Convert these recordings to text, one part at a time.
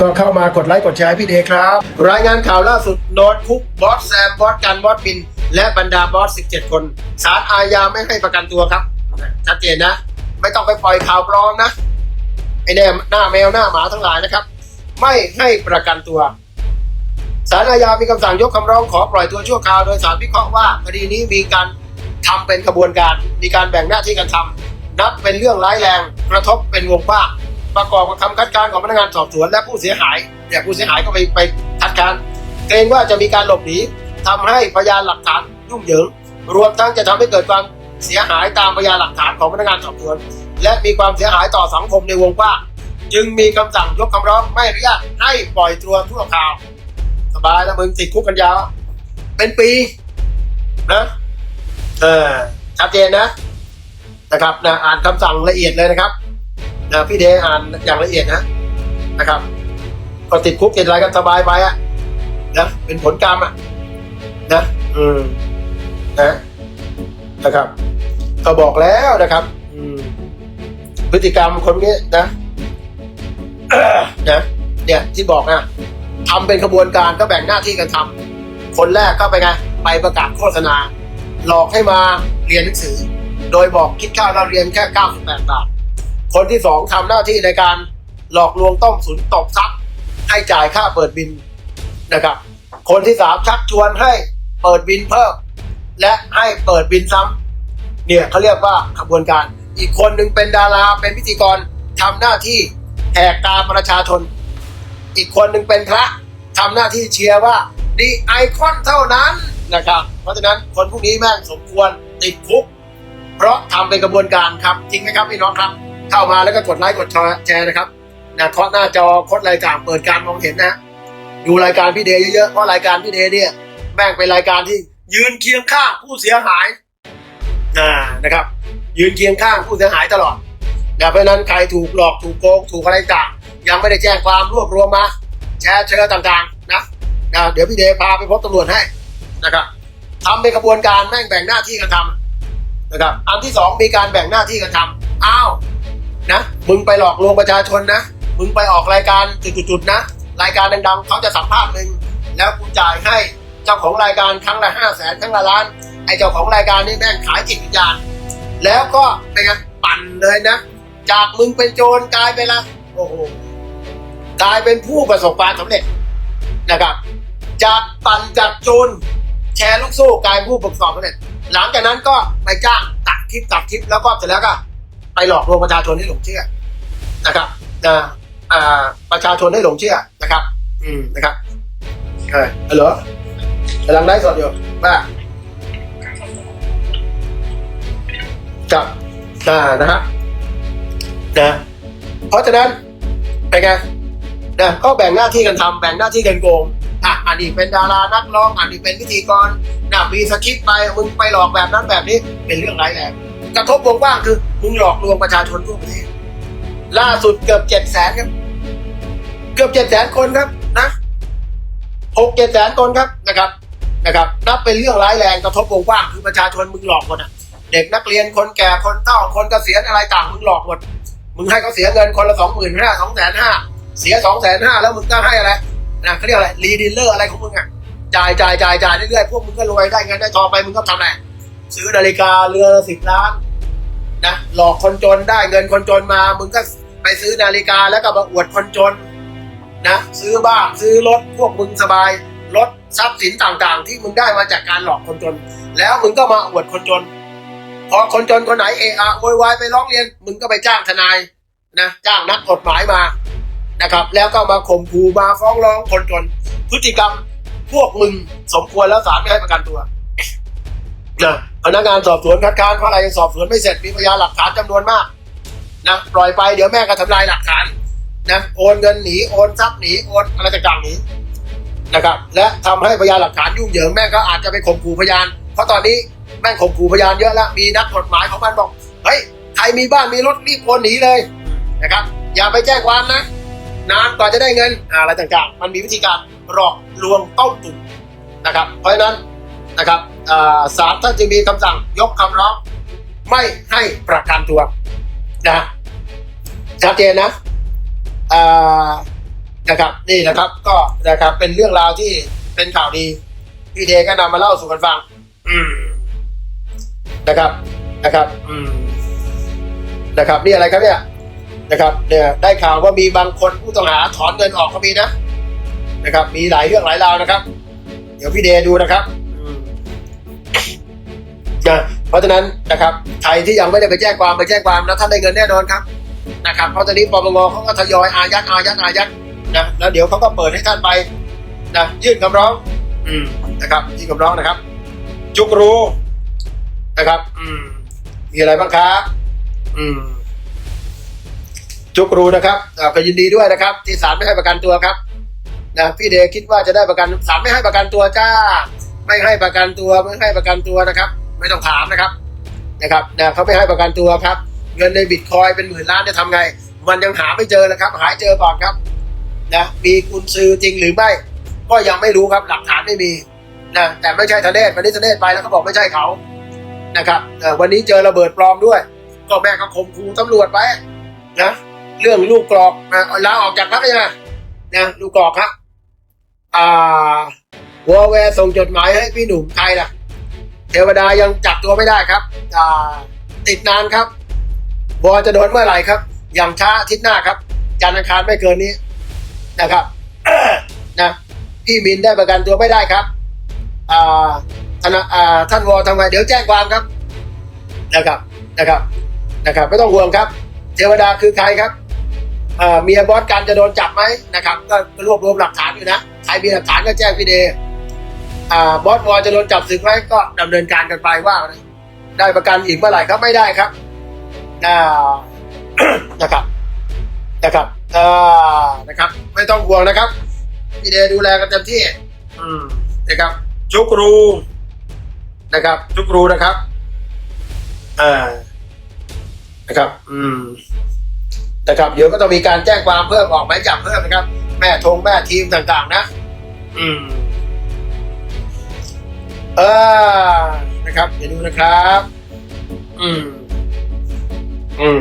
ก็เข้ามากดไลค์กดแชร์พี่เดครับ รายงานข่าวล่าสุดโน้ตคุกบอสแซมบอสกันบอสบิน และบรรดาบอส 17 คนศาลอาญาไม่ให้ประกันตัวครับชัดเจนนะ ไม่ต้องไปปล่อยข่าวปลอมนะไอ้แน่หน้าแมวหน้าหมาทั้งหลายนะครับ ไม่ให้ประกันตัวศาลอาญามีคำสั่งยกคำร้องขอปล่อยตัวชั่วคราวโดยศาลพิเคราะห์ว่าคดีนี้มีการทำเป็นกระบวนการ มีการแบ่งหน้าที่กันทำนับเป็นเรื่องร้ายแรงกระทบเป็นวงกว้าง ประกอบกับคำคัดค้านของพนักงานสอบสวนและผู้เสียหายเนี่ยผู้เสียหายก็ไปไปคัดค้านเกรงว่าจะมีการหลบหนีทำให้พยานหลักฐานยุ่งเหยิง รวมทั้งจะทำให้เกิดความเสียหายตามพยานหลักฐานของพนักงานสอบสวน และมีความเสียหายต่อสังคมในวงกว้างจึงมีคำสั่งยกคำร้องไม่อนุญาตให้ปล่อยตัวชั่วคราวสบายแล้วมึงติดคุกกันยาวเป็นปีนะเออชัดเจนนะนะครับนะอ่านคำสั่งละเอียดเลยนะครับ นะพี่เดอ่านอย่างละเอียดนะนะครับก็ติดคุกติดอะไรกันสบายไปอะนะเป็นผลกรรมอะนะอืมนะนะครับ ก็บอกแล้วนะครับ อืมพฤติกรรมคนนี้นะนะเนี่ยที่บอกนะทำเป็นขบวนการก็แบ่งหน้าที่กันทำคนแรกก็ไปไงไปประกาศโฆษณา หลอกให้มาเรียนหนังสือ โดยบอกคิดค่าเราเรียนแค่ 98 บาท คนที่สองทำหน้าที่ในการหลอกลวงต้มสุนตบทรัพย์ให้จ่ายค่าเปิดบินนะครับ คนที่สามชักชวนให้เปิดบินเพิ่มและให้เปิดบินซ้ำเนี่ยเขาเรียกว่าขบวนการ อีกคนหนึ่งเป็นดาราเป็นพิธีกรทำหน้าที่แหกตาประชาชน อีกคนหนึ่งเป็นพระทำหน้าที่เชียร์ว่าดีไอคอนเท่านั้นนะครับ เพราะฉะนั้นคนพวกนี้แม่งสมควรติดคุก เพราะทำเป็นกระบวนการครับจริงไหมครับพี่น้องครับ เข้ามาแล้วก็กดไลค์กดแชร์นะครับนะเคาะหน้าจอโคดรายการเปิดการมองเห็นนะ ดูรายการพี่เดย์เยอะๆเพราะรายการพี่เดย์เนี่ยแม่งเป็นรายการที่ยืนเคียงข้างผู้เสียหายอ่านะครับ ยืนเคียงข้างผู้เสียหายตลอดนะเพราะฉะนั้นใครถูกหลอกถูกโกงถูกอะไรต่างยังไม่ได้แจ้งความรวบรวมมา แชร์เชื้อต่างๆนะนะเดี๋ยวพี่เดย์พาไปพบตำรวจให้นะครับทำเป็นกระบวนการแม่งแบ่งหน้าที่กันทำนะครับ อันที่สองมีการแบ่งหน้าที่กันทำอ้าว นะ มึงไปหลอกลวงประชาชนนะ มึงไปออกรายการจุดๆนะ รายการดังๆเขาจะสัมภาษณ์มึงแล้วกูจ่ายให้เจ้าของรายการครั้งละห้าแสนครั้งละล้าน ไอ้เจ้าของรายการนี่แม่งขายจิตวิญญาณ แล้วก็เป็นไงปั่นเลยนะ จากมึงเป็นโจรกลายเป็นละโอ้โหกลายเป็นผู้ประสบความสำเร็จนะครับจากปั่นจากโจรแชร์ลูกโซ่กลายผู้ประสบความสำเร็จหลังจากนั้นก็ไปจ้างตัดคลิปตัดคลิปแล้วก็เสร็จแล้วก็ ไปหลอกลวงประชาชนให้หลงเชื่อนะครับนะอ่าประชาชนให้หลงเชื่อนะครับ อืมนะครับเออฮัลโหลกำลังได้สดอยู่ว่ากับอ่านะฮะนะเพราะฉะนั้นเป็นไงนะก็แบ่งหน้าที่กันทำแบ่งหน้าที่กันโกงอะอันนี้เป็นดารานักร้องอันนี้เป็นพิธีกรนะมีสคริปต์ไปมึงไปหลอกแบบนั้นแบบนี้เป็นเรื่องร้ายแรง กระทบวงกว้างคือมึงหลอกลวงประชาชนทั่วประเทศล่าสุดเกือบเจ็ดแสนครับ เกือบเจ็ดแสนคนครับนะหกเจ็ดแสนคนครับนะครับนะครับ นับเป็นเรื่องร้ายแรงกระทบวงกว้างคือประชาชนมึงหลอกหมดอะ เด็กนักเรียนคนแก่คนเฒ่าคนเกษียณอะไรต่างมึงหลอกหมดมึงให้เขาเสียเงินคนละสองหมื่นห้าสองแสนห้าเสียสองแสนห้าแล้วมึงก็ให้อะไรนะเขาเรียกอะไรรีดิลเลอร์อะไรของมึงอะจ่ายจ่ายจ่ายจ่ายเรื่อยๆพวกมึงก็รวยได้เงินได้ทองไปมึงก็ทำอะไรซื้อนาฬิกาเรือละสิบล้าน นะหลอกคนจนได้เงินคนจนมา มึงก็ไปซื้อนาฬิกาแล้วก็มาอวดคนจนนะซื้อบ้านซื้อรถพวกมึงสบายรถทรัพย์สินต่างๆ ที่มึงได้มาจากการหลอกคนจน แล้วมึงก็มาอวดคนจน พอคนจนคนไหนเอะอะโวยวายไปร้องเรียน มึงก็ไปจ้างทนายนะจ้างนักกฎหมายมานะครับ แล้วก็มาข่มขู่มาฟ้องร้องคนจน พฤติกรรมพวกมึงสมควรแล้วศาลไม่ให้ประกันตัวนะ พนักงานสอบสวนคัดค้านเพราะอะไรยังสอบสวนไม่เสร็จมีพยานหลักฐานจำนวนมากนะปล่อยไปเดี๋ยวแม่ก็ทำลายหลักฐานนะโอนเงินหนีโอนทรัพย์หนีโอนอะไรต่างๆหนีนะครับ และทำให้พยานหลักฐานยุ่งเหยิงแม่ก็อาจจะไปข่มขู่พยาน เพราะตอนนี้แม่ข่มขู่พยานเยอะแล้วมีนักกฎหมายของมันบอกเฮ้ยใครมีบ้านมีรถรีบโอนหนีเลยนะครับ อย่าไปแจ้งความนะนานกว่าจะได้เงินอะไรต่างๆ มันมีวิธีการหลอกลวงต้มตุ๋นนะครับ เพราะฉะนั้นนะครับ ศาลท่านจึงมีคำสั่งยกคำร้อง ไม่ให้ประกันตัวนะชัดเจนนะนะครับนี่นะครับก็นะครับเป็นเรื่องราวที่เป็นข่าวดีพี่เดก็นำมาเล่าสู่กันฟัง อืมนะครับนะครับอืมนะครับนี่อะไรครับเนี่ยนะครับเนี่ยได้ข่าวว่ามีบางคนผู้ต้องหาถอนเงินออกก็มีนะนะครับ มีหลายเรื่องหลายราวนะครับ เดี๋ยวพี่เดดูนะครับ ราะฉะนั้นนะครับใครที่ยังไม่ได้ไปแจ้งความไปแจ้งความนะท่านได้เงินแน่นอนครับนะครับเพราะตอนนี้ปปงเขาก็ทยอยอายัดอายัดอายัดนะแล้วเดี๋ยวเขาก็เปิดให้ท่านไปนะยื่นคำร้อง อืมนะครับยื่นคำร้องนะครับ จุกรู้นะครับ อืมมีอะไรบ้างครับอืมจุกรู้นะครับก็ยินดีด้วยนะครับ ที่ศาลไม่ให้ประกันตัวครับนะพี่เดคิดว่าจะได้ประกันศาลไม่ให้ประกันตัวจ้า ไม่ให้ประกันตัวไม่ให้ประกันตัวนะครับ ไม่ต้องถามนะครับนะครับนะเขาไม่ให้ประกันตัวครับ เงินในบิตคอยเป็นหมื่นล้านจะทำไง มันยังหาไม่เจอนะครับ หาให้เจอก่อนครับนะมีกุญซื้อจริงหรือไม่ ก็ยังไม่รู้ครับหลักฐานไม่มีนะแต่ไม่ใช่ทะเนศวันนี้ทะเนศไปแล้วเขาบอกไม่ใช่เขานะครับวันนี้เจอระเบิดปลอมด้วย ก็แม่ก็ข่มขู่ตำรวจไว้นะเรื่องลูกกรอกนะลาออกจากพักยังไงนะลูกกรอกครับอ่าวอแวร์ส่งจดหมายให้พี่หนุ่มใครล่ะ เทวดายังจับตัวไม่ได้ครับอ่าติดนานครับบอจะโดนเมื่อไหร่ครับ อย่างช้าทิตย์หน้าครับจันทร์อังคารไม่เกินนี้นะครับนะพี่มินได้ประกันตัวไม่ได้ครับอ่านาอ่าท่านวอทำไงเดี๋ยวแจ้งความครับนะครับนะครับนะครับไม่ต้องห่วงครับ เทวดาคือใครครับเอ่อเมียบอสกันจะโดนจับไหมนะครับ ก็รวบรวมหลักฐานอยู่นะใครมีหลักฐานก็แจ้งพี่เดย์ บอสวอจะโดนจับศึกไหมก็ดำเนินการกันไปว่านะได้ประกันอีกเมื่อไหร่ครับไม่ได้ครับอ่านะครับนะครับอ่านะครับ ไม่ต้องห่วงนะครับพี่เดย์ดูแลกันเต็มที่ อืมนะครับจุกรูนะครับจุกรูนะครับอ่านะครับ อืมนะครับเดี๋ยวก็ต้องมีการแจ้งความเพิ่มออกหมายจับเพิ่มนะครับ แม่ทงแม่ทีมต่างๆ นะ อืม เออนะครับเดี๋ยวดูนะครับ อืม อืม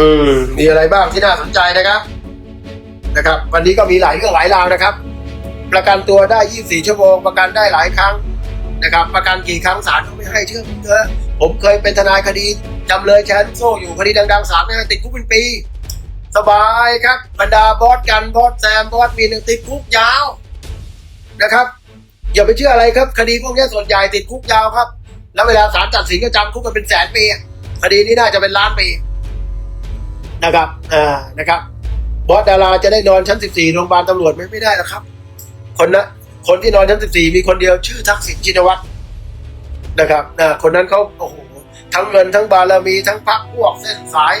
อืม มีอะไรบ้างที่น่าสนใจนะครับ นะครับ วันนี้ก็มีหลายเรื่องหลายราวนะครับ ประกันตัวได้ 24 ชั่วโมง ประกันได้หลายครั้งนะครับ ประกันกี่ครั้งศาลก็ไม่ให้เชื่อผมเถอะผมเคยเป็นทนายคดีจำเลยแชร์ลูกโซ่อยู่คดีดังๆศาลไม่ให้ติดคุกเป็นปี สบายครับ บรรดาบอสกันบอสแซมบอสมีหนึ่งติดคุกยาวนะครับ อย่าไปเชื่ออะไรครับ คดีพวกนี้ส่วนใหญ่ติดคุกยาวครับ แล้วเวลาศาลตัดสินก็จำคุกกันเป็นแสนปีคดีนี้น่าจะเป็นล้านปีนะครับอ่านะครับบอสดาราจะได้นอนชั้น 14โรงพยาบาลตำรวจไหมไม่ได้หรอกครับ คนนะคนที่นอนชั้น 14 มีคนเดียวชื่อทักษิณชินวัตรนะครับนะคนนั้นเขาโอ้โหทั้งเงินทั้งบารมีทั้งพักพวกเส้นสาย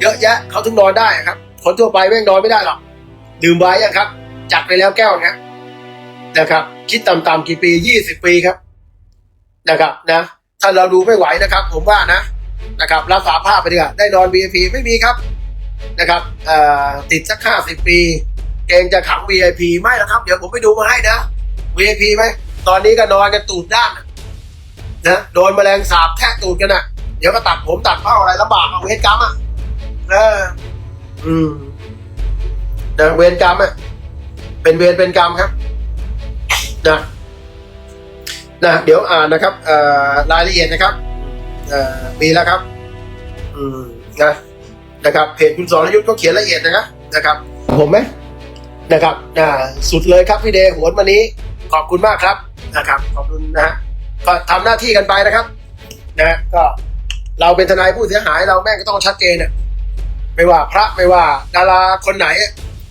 เยอะแยะเขาถึงนอนได้ครับ คนทั่วไปแม่งนอนไม่ได้หรอกดื่มไว้ยังครับ จัดไปแล้วแก้วนะ นะครับ คิดต่ำๆกี่ปี20ปีครับนะครับนะถ้าเราดูไม่ไหวนะครับ ผมว่านะนะครับรับสาภาพไปดีกว่าได้นอน VIP ไม่มีครับนะครับติดสักห้าสิบปี เกงจะขัง VIP ไม่หรอกครับ เดี๋ยวผมไปดูมาให้นะ VIP ไหมตอนนี้ก็นอนกันตูดด้านนะโดนแมลงสาบแทะตูดกันอะ เดี๋ยวก็ตัดผมตัดเผ้าอะไรลำบากเอาเวรกรรมอะเอออืมนะเวรกรรมอะเป็นเวรเป็นกรรมครับ นะนะเดี๋ยวอ่านนะครับเอ่อรายละเอียดนะครับเอ่อมีแล้วครับอืมนะนะครับเพจคุณสรยุทธ์ก็เขียนละเอียดนะครับนะครับ ผมไหมนะครับอ่าสุดเลยครับพี่เดย์หวนวันนี้ขอบคุณมากครับนะครับขอบคุณนะฮะก็ทำหน้าที่กันไปนะครับนะฮะก็เราเป็นทนายผู้เสียหายเราแม่งก็ต้องชัดเจนอะไม่ว่าพระไม่ว่าดาราคนไหน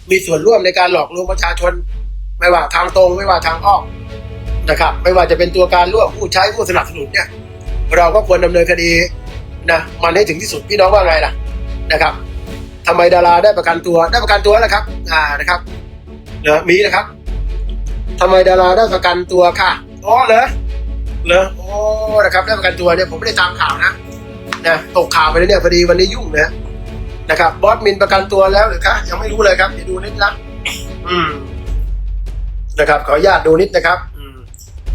มีส่วนร่วมในการหลอกลวงประชาชน ไม่ว่าทางตรงไม่ว่าทางอ้อมนะครับ ไม่ว่าจะเป็นตัวการร่วมผู้ใช้ผู้สนับสนุนเนี่ย เราก็ควรดำเนินคดีนะมันให้ถึงที่สุดพี่น้องว่าไงล่ะนะครับทำไมดาราได้ประกันตัวได้ประกันตัวแล้วครับ อ่านะครับเนอะมีนะครับทำไมดาราได้ประกันตัวค่ะอ๋อเหรอเหรอโอ้นะครับได้ประกันตัวเนี่ยผมไม่ได้ตามข่าวนะนะตกข่าวไปแล้วเนี่ยพอดีวันนี้ยุ่งนะนะครับบอสมินประกันตัวแล้วหรือคะยังไม่รู้เลยครับเดี๋ยวดูนิดนะอืม นะครับขออนุญาตดูนิดนะครับอืม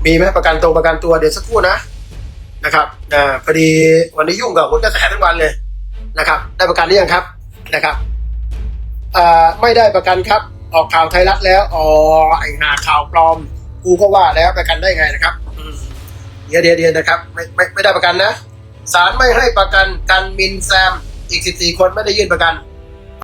มีไหมประกันตัวประกันตัวเดี๋ยวสักครู่นะนะครับอ่าพอดีวันนี้ยุ่งกับผลกระแสทั้งวันเลยนะครับ ได้ประกันหรือยังครับนะครับอ่าไม่ได้ประกันครับ ออกข่าวไทยรัฐแล้วอ๋อไอ้หาข่าวปลอม กูก็ว่าแล้วประกันได้ไงนะครับอืมเดี๋ยวเดี๋ยวเดี๋ยวนะครับไม่ไม่ไม่ได้ประกันนะศาลไม่ให้ประกันกันมินแซมอีก 14 คนไม่ได้ยื่นประกัน